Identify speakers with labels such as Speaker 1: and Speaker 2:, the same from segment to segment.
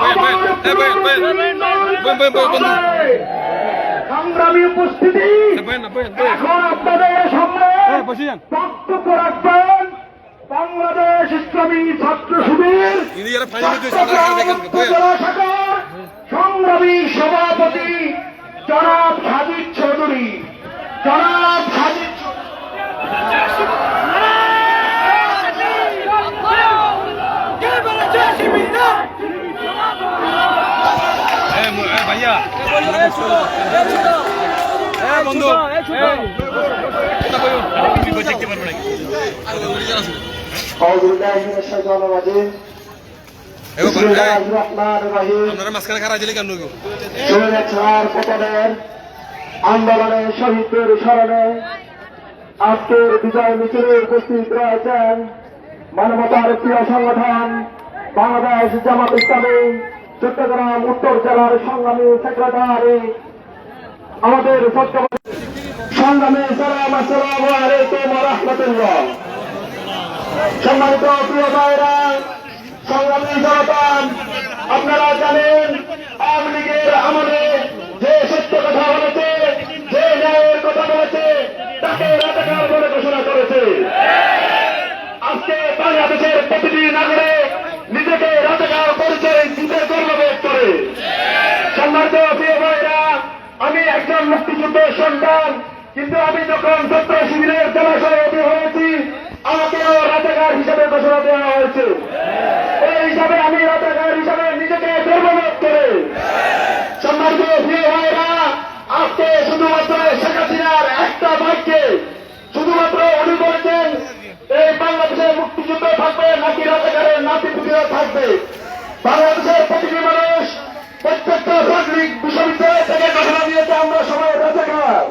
Speaker 1: বয়েন, বন্ধু।
Speaker 2: সংগ্রামী উপস্থিতি। এখন আপনাদের সামনে। বক্তব্য রাখবেন বাংলাদেশ ইসলামী ছাত্র শিবির সংগ্রামী সভাপতি জনাব সাজিদ চৌধুরী জনাব
Speaker 1: কেন গো?
Speaker 2: স্বৈরাচার পতনের আন্দোলনে শহীদদের স্মরণে আজকের বিজয় মিছিলে উপস্থিত রয়েছেন মানবতার প্রিয় সংগঠন বাংলাদেশ জামাত ইসলামী চট্টগ্রাম, উত্তর জেলার সংগ্রামী সেক্রেটারি, আমাদের সংগ্রামী সম্মানিত প্রিয় ভাইরা, সংগ্রামী জনতান আপনারা জানেন, আওয়ামী লীগের আমলে যে সত্য কথা বলেছে, যে ন্যায়ের কথা বলেছে, তাকে রাজাকার বলে ঘোষণা করেছে। আজকে বাংলাদেশের প্রতিটি নাগরিক নিজেকে রাজাকার পরিচয় দিতে গর্ববোধ করে সম্মানিত প্রিয় ভাইরা আমি একজন মুক্তিযুদ্ধের সন্তান, কিন্তু আমি যখন ছাত্র শিবিরের জেলা সভাপতি হয়েছি, আমাকেও রাজাকার হিসেবে ঘোষণা দেওয়া হয়েছে। এই হিসাবে আমি রাজাকার হিসাবে নিজেকে গর্ববোধ করে। সম্মানিত প্রিয় ভাইরা আজকে শুধুমাত্র শেখ হাসিনার একটা বাক্যে শুধুমাত্র উনি বলেছেন, এই বাংলাদেশে মুক্তিযুদ্ধ থাকবে নাকি রাজাকারের নাতিপুতিরা থাকবে? বাংলাদেশের প্রতিটি মানুষ প্রত্যেকটা পাবলিক বিশ্ববিদ্যালয় থেকে ঘোষণা দিয়েছে আমরা সবাই রাজাকার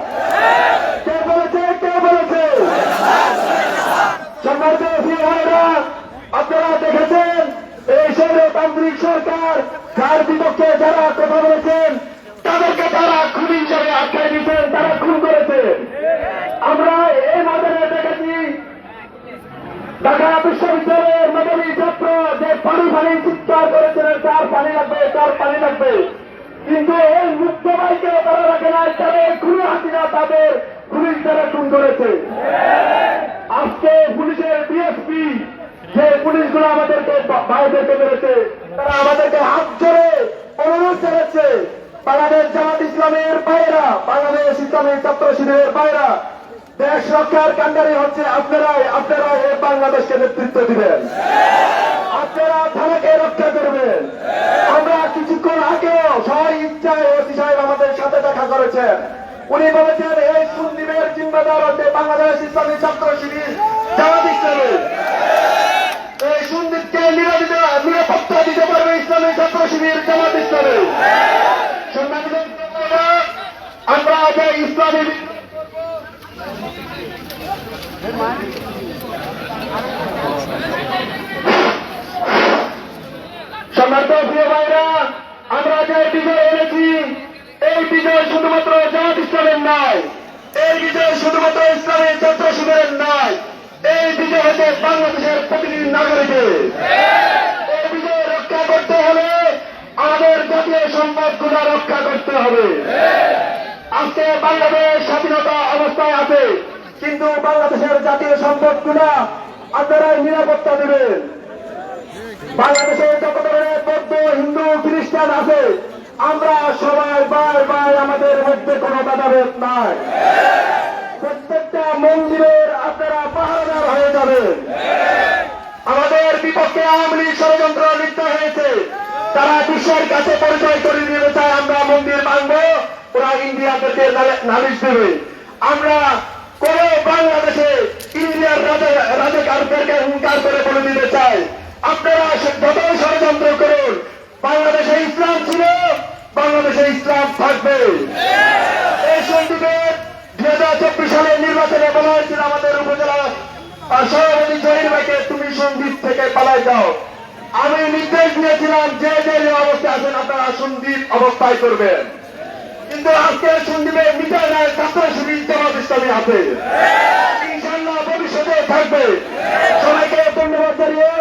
Speaker 2: পুলিশগুলো আমাদেরকে ভাইদেরকে মেরেছে। তারা আমাদেরকে হাত ধরে অনুরোধ জানাচ্ছে। বাংলাদেশ জামাত ইসলামের বাইরা বাংলাদেশ ইসলামী ছাত্র শিবিরের বাইরা দেশ রক্ষার কান্ডারি হচ্ছে আপনারাই আপনারা এই বাংলাদেশকে নেতৃত্ব দিবেন। আপনারা থানাকে রক্ষা করবেন। আমরা কিছুক্ষণ আগেও সবাই ইচ্ছায় ওসি সাহেব আমাদের সাথে দেখা করেছেন। উনি বলেছেন, এই সুন্দীপের জিম্মেদার হচ্ছে বাংলাদেশ ইসলামী ছাত্র শিবির জামাত ইসলামী এই সুন্দীপকে নিরাপদ নিরাপত্তা দিতে পারবে ইসলামী ছাত্র শিবির জামাত ইসলামী সম্মানিত বন্ধুরা, আমরা যে ইসলামী সম্মানিত প্রিয় ভাইরা আমরা যে বিজয় এনেছি এই বিজয় শুধুমাত্র জামাত ইসলামের নয় এই বিজয় শুধুমাত্র ইসলামের ছাত্র শিবিরের নয় এই বিজয় হচ্ছে বাংলাদেশের প্রতিটি নাগরিকের এই বিজয় রক্ষা করতে হলে আমাদের জাতীয় সম্পদগুলো রক্ষা করতে হবে আজকে বাংলাদেশ স্বাধীনতা অবস্থায় আছে কিন্তু বাংলাদেশের জাতীয় সম্পদগুলো আপনারাই নিরাপত্তা দেবেন। বাংলাদেশে যত ধরনের বৌদ্ধ, হিন্দু, খ্রিস্টান আছে, আমরা সবাই বার বার আমাদের মধ্যে কোনো ভেদাভেদ নাই। প্রত্যেকটা মন্দিরের আপনারা পাহারাদার হয়ে যাবেন। আমাদের বিপক্ষে আওয়ামী লীগ ষড়যন্ত্র লিপ্ত হয়েছে। তারা বিশ্বের কাছে পরিচয় করে দিতে চায়, আমরা মন্দির ভাঙব, ওরা ইন্ডিয়াদেরকে নালে- নালিশ দেবে। আমরা কোন বাংলাদেশে ইন্ডিয়ার রাজা রাজাকারদেরকে হুঙ্কার করে বলে দিতে চাই আপনারা যতই ষড়যন্ত্র করুন, বাংলাদেশে ইসলাম ছিল, বাংলাদেশে ইসলাম থাকবে। এই সন্দীপের দুই হাজার চব্বিশ সালের নির্বাচনে বলা হয়েছিল আমাদের উপজেলা সভাপতি জহির ভাইকে তুমি সন্দীপ থেকে পালাই যাও। আমি নির্দেশ দিয়েছিলাম যে যে অবস্থায় আছেন, আপনারা সন্দীপ অবস্থায় করবেন। কিন্তু আজকে সন্দীপে মিটার নাই ছাত্র শিবির জামাত ইসলামী আছে ইনশাল্লাহ ভবিষ্যতে থাকবে। সবাইকে ধন্যবাদ জানিয়ে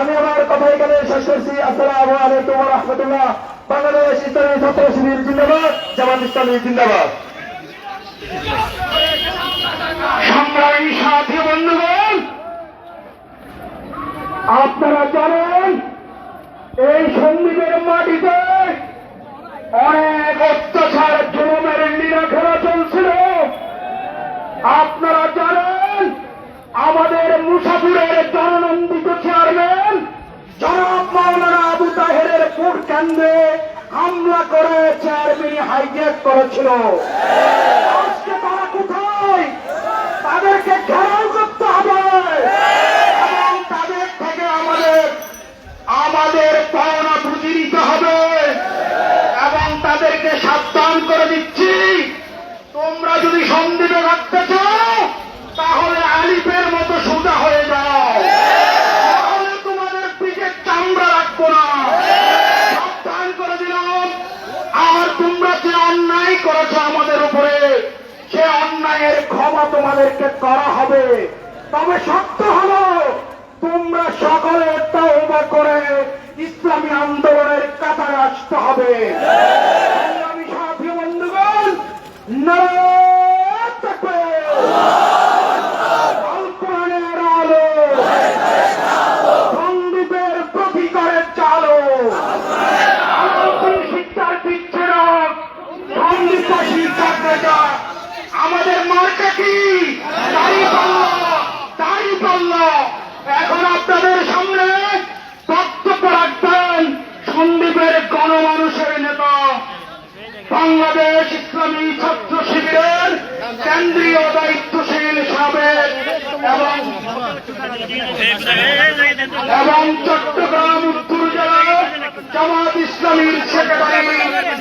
Speaker 2: আমি আমার কথা এখানে শেষ করছি। আসসালামু আলাইকুম রাহমাতুল্লাহ। বাংলাদেশ ইসলামী ছাত্র শিবির জিন্দাবাদ, জামাত ইসলামী জিন্দাবাদ। সংগ্রামী সাথী বন্ধুগণ, আপনারা জানেন, এই সন্দীপের মাটিতে অনেক অত্যাচার, জুলুমের লীলা খেলা চলছিল। আপনারা জানেন, আমাদের মুসাফুরের জননন্দিত চেয়ারম্যান জনাব মাওলানা আবু তাহেরের ভোট কেন্দ্রে হামলা করে চেয়ারম্যান হাইজ্যাক করেছিল। আজকে তারা কোথায়? সকলে তওবা করে ইসলামী আন্দোলনের কাতারে আসতে হবে। আমি সাথী বন্ধুগণ নারায়ণ তাকবীর। আল কোরআনের আলো সন্দীপের প্রতিকারের চালো আমাদের শিক্ষার বিচ্ছেদক সন্দীপবাসী চাকরিটা আমাদের মার্কা কি দাড়ি পাল্ল দাড়ি পাল্ল এখন আপনাদের সামনে বক্তব্য রাখবেন সন্দীপের গণমানুষের নেতা বাংলাদেশ ইসলামী ছাত্র শিবিরের কেন্দ্রীয় দায়িত্বশীল সাবেক এবং চট্টগ্রাম উত্তর জেলার জামাত ইসলামীর সেক্রেটারি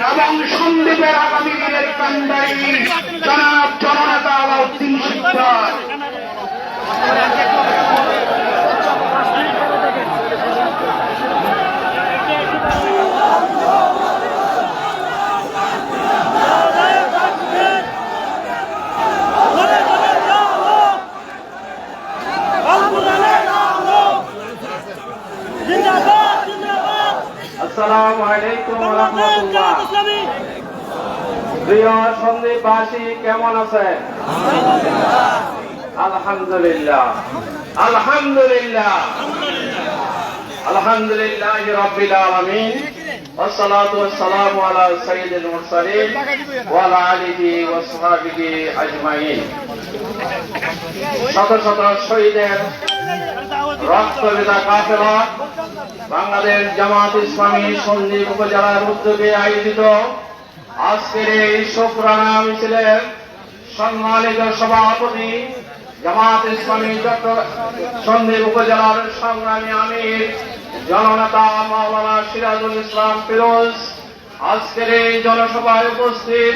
Speaker 2: এবং সন্দীপের আগামী দিনের কান্ডারি জনাব জননেতা আলাউদ্দিন শিকদার
Speaker 3: জিন্দাবাদ জিন্দাবাদ
Speaker 2: আসসালামু আলাইকুম
Speaker 3: বাংলাদেশ জামাত ইসলামী
Speaker 2: প্রিয় সন্দীপবাসী কেমন আছেন আলহামদুলিল্লাহ আলহামদুলিল্লাহ আলহামদুলিল্লাহ রব্বিল আলামিন والصلاة والسلام على سيد المرسلين وعلى آله وصحبه أجمعين শত শত শহীদের রক্তবিদা কাফেলা বাংলাদেশ জামাত ইসলামী সন্দীপ উপজেলার উদ্যোগে আয়োজিত আজকের এই শোকরানা মিছিলের সম্মানিত সভাপতি জামাত ইসলামী সন্দীপ উপজেলার সংগ্রামী আমির, জননেতা মাওলানা সিরাজুল ইসলাম ফিরোজ। আজকের এই জনসভায় উপস্থিত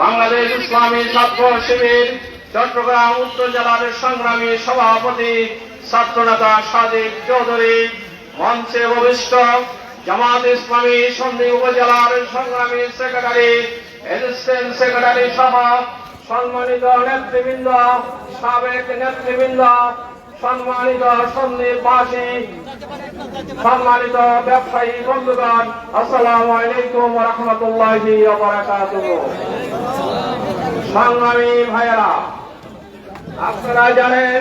Speaker 2: বাংলাদেশ ইসলামী ছাত্র শিবির, চট্টগ্রাম উত্তর জেলার সংগ্রামী সভাপতি ছাত্রনেতা সাদিক চৌধুরী। মঞ্চে ভবিষ্ঠ জামাত ইসলামী সন্ধি উপজেলার সংগ্রামী সেক্রেটারি অ্যাসিস্ট্যান্ট সেক্রেটারি সহ সম্মানিত নেতৃবৃন্দ, সাবেক নেতৃবৃন্দ, সম্মানিত সন্দ্বীপবাসী সম্মানিত ব্যবসায়ী বন্ধুগণ, আসসালামু আলাইকুম রহমতুল্লাহি সংগ্রামী ভাইয়েরা, আপনারা জানেন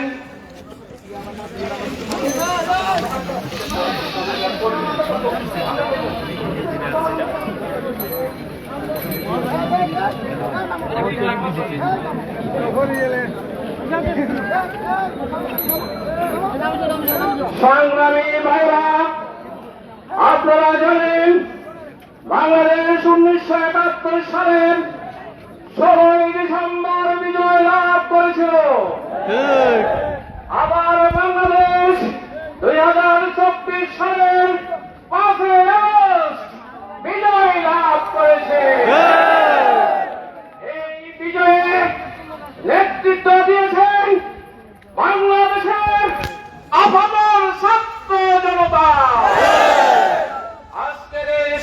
Speaker 2: সংগ্রামী ভাইরা আপনারা জানেন বাংলাদেশ উনিশশো একাত্তর সালের ষোলোই ডিসেম্বর বিজয় লাভ করেছিল। আবার বাংলাদেশ দুই হাজার চব্বিশ সালের পাঁচই বিজয় লাভ করেছে। এই বিজয়ে নেতৃত্ব দিয়েছেন বাংলাদেশের আপামর ছাত্র জনতা।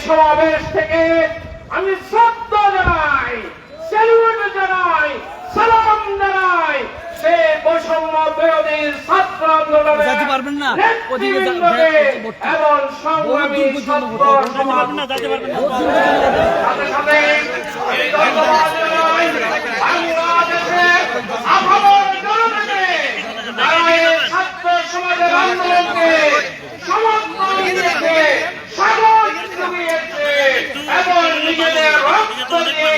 Speaker 4: সমাবেশ থেকে আমি শ্রদ্ধা জানাই স্যালুট জানাই সালাম জানাই সে বৈষম্য বিরোধী ছাত্র আন্দোলনের
Speaker 5: যেতে পারবেন না? ওদিকে যা-
Speaker 4: নেতৃবৃন্দকে
Speaker 5: যা- ভোট-
Speaker 4: এবং সংগ্রামী
Speaker 5: ভোট দূর পর্যন্ত
Speaker 4: ছাত্র
Speaker 5: ভোট-
Speaker 4: সমাজ
Speaker 3: না যাইতে পারবেন না
Speaker 4: সাথে সাথে আমি ধন্যবাদ জানাই বাংলাদেশের আপামর জনতাকে যারা এই ছাত্র সমাজের আন্দোলনকে সমর্থন দিয়েছে। সামর্থ্য এবং নিজেদের রক্ত দিয়ে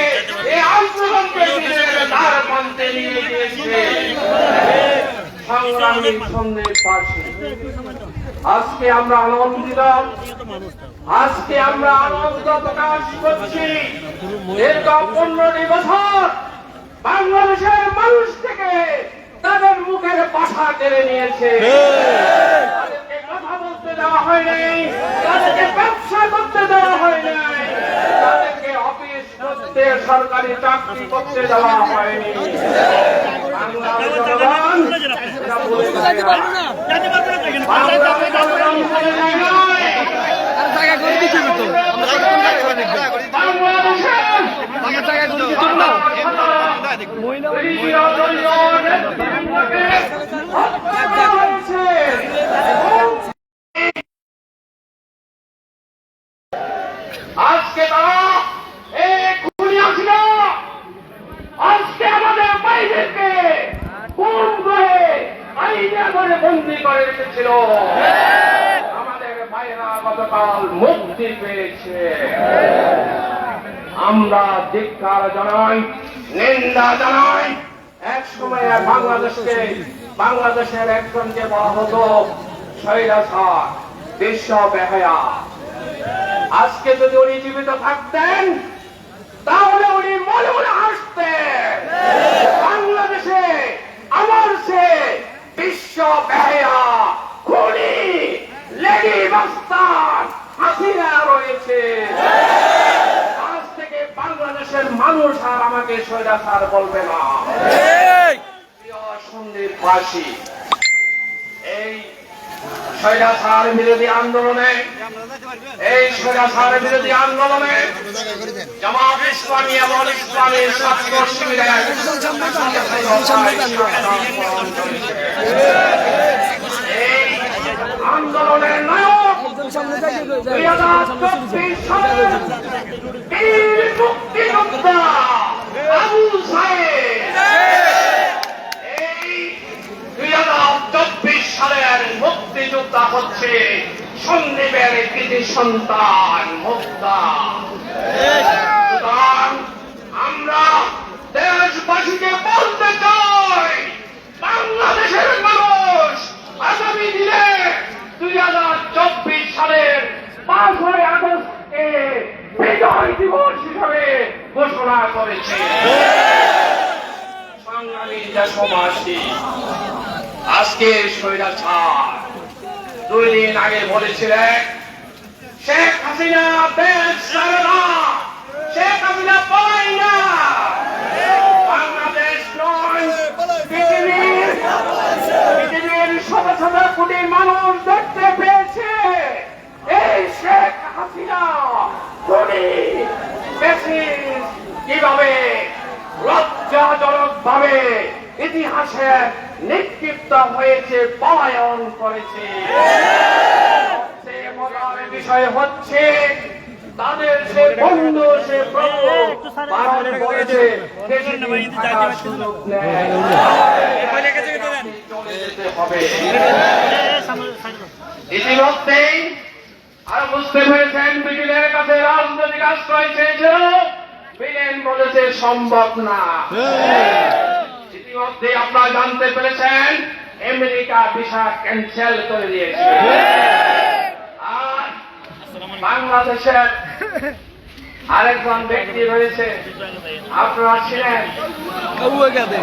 Speaker 4: এই আন্দোলনকে নিজেদের দ্বার প্রান্তে নিয়ে গিয়েছে আজকে আমরা আনন্দিত আজকে আমরা আনন্দ প্রকাশ করছি। বছর বাংলাদেশের মানুষ থেকে তাদের মুখের ভাষা কেড়ে নিয়েছে। তাদেরকে কথা বলতে দেওয়া তাদেরকে ব্যবসা করতে দেওয়া তাদেরকে অফিস সরকারি চাকরি করতে দেওয়া হয়নি বাংলার জনগণ এটা বলতে চায় না।
Speaker 3: যাইতে পারবেন না এখানে
Speaker 4: বাংলার জনগণ বলে যায় নয়।
Speaker 5: আর জায়গা করে দিতে তো আমরা জায়গা করে দিতে না।
Speaker 4: আজকে তারা এই খুনি আসিল আজকে আমাদের বাইরেকে খুন করে আইনা করে বন্দি করে রেখেছিল। আমাদের বাইরা গতকাল মুক্তি পেয়েছে। আমরা ধিক্কার জানাই, নিন্দা জানাই। এক সময় বাংলাদেশকে, বাংলাদেশের একজনকে বলা হতো শৈলাসার বিশ্ব বেহায়া। আজকে যদি উনি জীবিত থাকতেন, তাহলে উনি মনে মনে হাসতেন। বাংলাদেশে, আমার সে বিশ্ব বেহায়া খুনি লেডি মাস্তান হাসিনা রয়েছে। আজ থেকে বাংলাদেশের মানুষ আর আমাকে স্বৈরাচার বলবে না। প্রিয় সন্দীপবাসী এই স্বৈরাচার বিরোধী আন্দোলনে, এই স্বৈরাচার বিরোধী আন্দোলনে জামাত ইসলামী এবং ইসলামী ছাত্র শিবিরের আন্দোলনের নায়ক দুই হাজার চব্বিশ সালের বীর আবু সাহেব হচ্ছে সন্দীপের কৃতি সন্তান, মুক্তা। আমরা দেশবাসীকে বলতে চাই, বাংলাদেশের মানুষ আগামী দিনে দুই হাজার চব্বিশ সালের পাঁচই আগস্টকে বিজয় দিবস হিসাবে ঘোষণা করেছে। সংগ্রামী দেশবাসী আজকে স্বৈরাচার। দুই আগে বলেছিলেন, শেখ হাসিনা শেখ হাসিনা পালাই না। মানুষ দেখতে পেয়েছে। এই শেখ হাসিনা খুনি বেশি কীভাবে লজ্জাজনক ভাবে ইতিহাসে নিক্ষিপ্ত হয়েছে পলায়ন করেছে সে মজার বিষয় হচ্ছে তাদের সে বন্ধু সে প্রভু পালন করেছে সুযোগ চলে যেতে হবে ইতিমধ্যেই আর বুঝতে পেরেছেন ব্রিটেনের কাছে রাজনৈতিক আশ্রয় চেয়েছিল ব্রিটেন বলেছে সম্ভব না ইতিমধ্যে আপনারা জানতে পেরেছেন আমেরিকা ভিসা ক্যান্সেল করে দিয়েছে। আর বাংলাদেশের আরেকজন ব্যক্তি রয়েছে। আপনারা ছিলেন
Speaker 5: কাউয়া গাদে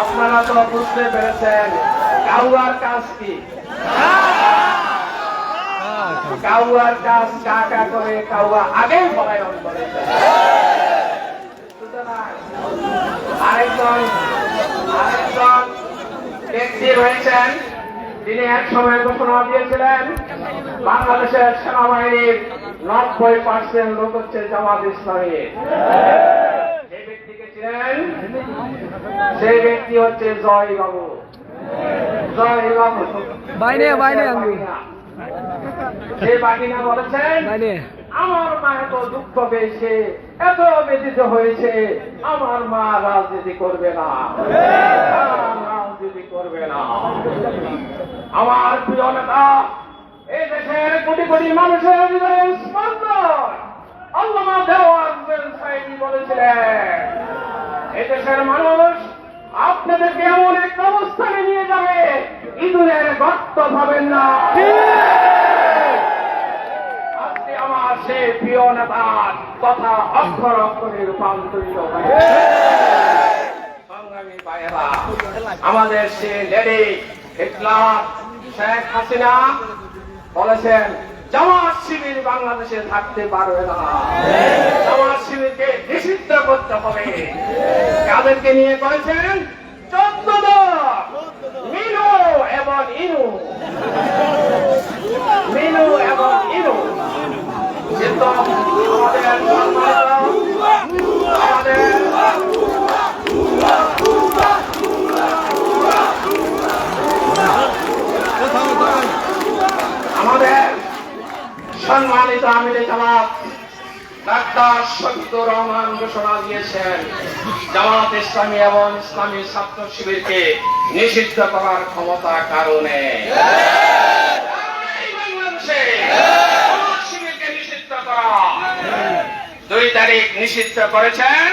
Speaker 4: আপনারা তো আপনারা বুঝতে পেরেছেন কাউয়ার কাজ কি কাউয়ার কাজ কাকা করে কাউয়া আগেই পলায়ন করে। আরেকজন আরেকজন ব্যক্তি রয়েছেন। তিনি এক সময় ঘোষণা দিয়েছিলেন, বাংলাদেশের সেনাবাহিনীর নব্বই পার্সেন্ট লোক হচ্ছে জামাত ইসলামী। ছিলেন সেই ব্যক্তি হচ্ছে জয় বাবু। জয় বাবু।
Speaker 5: বাইনে আঙ্গুল।
Speaker 4: সেই বাগিনা বলেছেন। আমার মা এত দুঃখ পেয়েছে এত ব্যথিত হয়েছে আমার মা রাজনীতি করবে না। রাজনীতি করবে না। আমার প্রিয় নেতা এই দেশের কোটি কোটি মানুষের হৃদয়ে স্পন্দন। আল্লামা দেওয়ার বলেছিলেন এই দেশের মানুষ আপনাদেরকে এমন এক অবস্থানে নিয়ে যাবে, ইঁদুরের গর্ত ভাবেন না। আজকে আমার সে প্রিয় নেতার কথা অক্ষর অক্ষরে রূপান্তরিত সংগ্রামী আমাদের সে লেডি হিটলার শেখ হাসিনা বলেছেন, জামাত শিবির বাংলাদেশে থাকতে পারবে না। জামাত শিবিরকে নিষিদ্ধ করতে হবে। কাদেরকে নিয়ে করেছেন চোদ্দ মিনু এবং ইনু। মিনু এবং ইনু। আমাদের সম্মানিত আমিরে জামাত, ডাক্তার শহীদুর রহমান ঘোষণা দিয়েছেন। জামাত ইসলামী এবং ইসলামী ছাত্র শিবিরকে নিষিদ্ধ করার ক্ষমতা কারণে। দুই তারিখ নিষিদ্ধ করেছেন।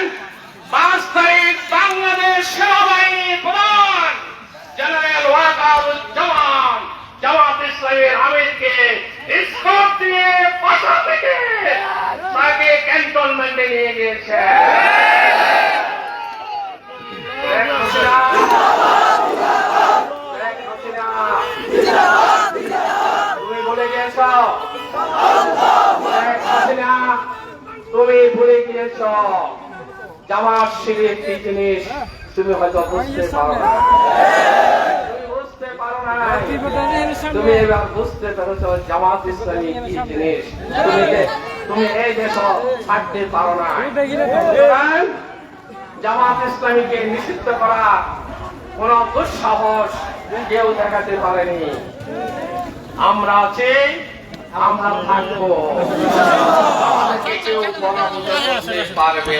Speaker 4: পাঁচ তারিখ বাংলাদেশ সেনাবাহিনী প্রধান জেনারেল ওয়াকারুজ্জামান জামাত ইসলামের আমিরকে স্কোপ দিয়ে পাশা থেকে তাকে ক্যান্টনমেন্টে নিয়ে গিয়েছে শেখ হাসিনা, শেখ হাসিনা, তুমি ভুলে গিয়েছ জামাত শিবির জিনিস? তুমি হয়তো বুঝতে পারো না বুঝতে পারো না তুমি এবার বুঝতে পেরেছ জামাত ইসলামী কি জিনিস? তুমি তুমি এই দেশ থাকতে পারো না জামাত ইসলামীকে নিষিদ্ধ করা কোন দুঃসাহস কেউ দেখাতে পারেনি। আমরা আছি আমরা থাকব। পারবে